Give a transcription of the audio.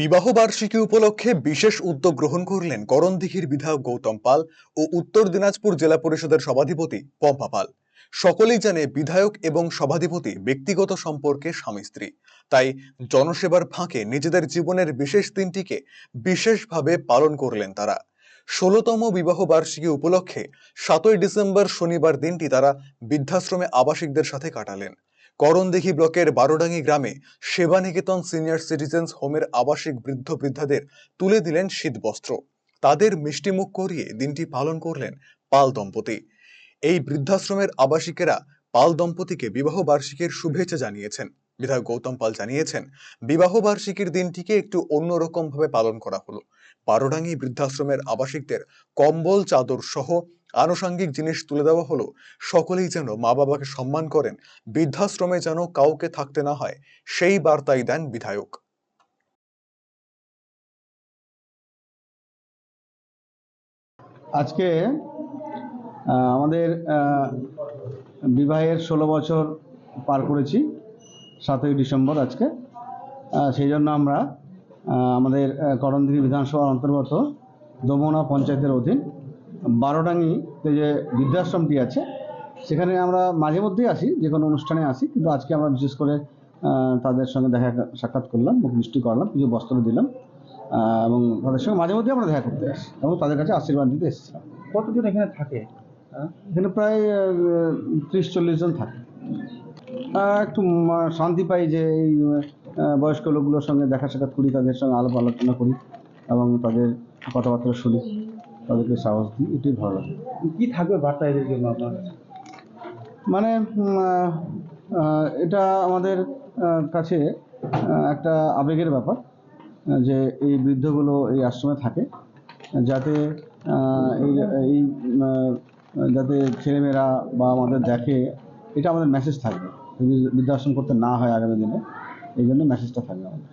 বিবাহ বার্ষিকী উপলক্ষে বিশেষ উদ্যোগ গ্রহণ করলেন করণদিঘির বিধায়ক গৌতম পাল ও উত্তর দিনাজপুর জেলা পরিষদের সভাধিপতি পম্পা পাল। সকলেই জানে বিধায়ক এবং সভাধিপতি ব্যক্তিগত সম্পর্কে স্বামী স্ত্রী। তাই জনসেবার ফাঁকে নিজেদের জীবনের বিশেষ দিনটিকে বিশেষভাবে পালন করলেন তারা। ষোলতম বিবাহ বার্ষিকী উপলক্ষে সাতই ডিসেম্বর শনিবার দিনটি তারা বৃদ্ধাশ্রমে আবাসিকদের সাথে কাটালেন। করণদিঘি ব্লকের বারোডাঙ্গি গ্রামে সেবানিকেতন সিনিয়র সিটিজেন্স হোমের আবাসিক বৃদ্ধ বৃদ্ধাদের তুলে দিলেন শীতবস্ত্র। তাদের মিষ্টিমুখ করিয়ে দিনটি পালন করলেন পাল দম্পতি। এই বৃদ্ধাশ্রমের আবাসিকেরা পাল দম্পতিকে বিবাহ বার্ষিকীর শুভেচ্ছা জানিয়েছেন। বিধায়ক গৌতম পাল জানিয়েছেন, বিবাহ বার্ষিকীর দিনটিকে একটু অন্যরকম ভাবে পালন করা হলো। বারোডাঙ্গি বৃদ্ধাশ্রমের আবাসিকদের কম্বল, চাদর সহ আনুষঙ্গিক জিনিস তুলে দেওয়া হলো, সকলেই যেন মা বাবাকে সম্মান করেন, বৃদ্ধাশ্রমে যেন কাউকে থাকতে না হয়, সেই বার্তাই দেন বিধায়ক। আজকে আমাদের বিবাহের ষোলো বছর পার করেছি, সাতই ডিসেম্বর আজকে। সেই জন্য আমরা আমাদের করণদিঘি বিধানসভার অন্তর্গত দমনা পঞ্চায়েতের অধীন বারোডাঙ্গিতে যে বৃদ্ধাশ্রমটি আছে সেখানে আমরা মাঝে মধ্যেই আসি যে কোনো অনুষ্ঠানে আসি কিন্তু আজকে আমরা বিশেষ করে তাদের সঙ্গে দেখা সাক্ষাৎ করলাম মুখ মিষ্টি করলাম কিছু বস্ত্র দিলাম এবং তাদের সঙ্গে মাঝে মধ্যেই আমরা দেখা করতে আসি এবং তাদের কাছে আশীর্বাদ দিতে এসেছিলাম। কতজন এখানে থাকে? এখানে প্রায় ত্রিশ চল্লিশ জন থাকে। একটু শান্তি পাই যে এই বয়স্ক লোকগুলোর সঙ্গে দেখা সাক্ষাৎ করি তাদের সঙ্গে আলাপ আলোচনা করি এবং তাদের কথাবার্তা শুনি। তাদেরকে সাহস দিই এটাই ভালো লাগে। কি থাকবে বার্তা এদের জন্য আপনার মানে এটা আমাদের কাছে একটা আবেগের ব্যাপার যে এই বৃদ্ধগুলো এই আশ্রমে থাকে যাতে এই এই যাতে ছেলেমেয়েরা বা আমাদের দেখে এটা আমাদের মেসেজ থাকবে। বৃদ্ধাশ্রম করতে না হয় আগামী দিনে এই জন্য মেসেজটা থাকবে আমাদের।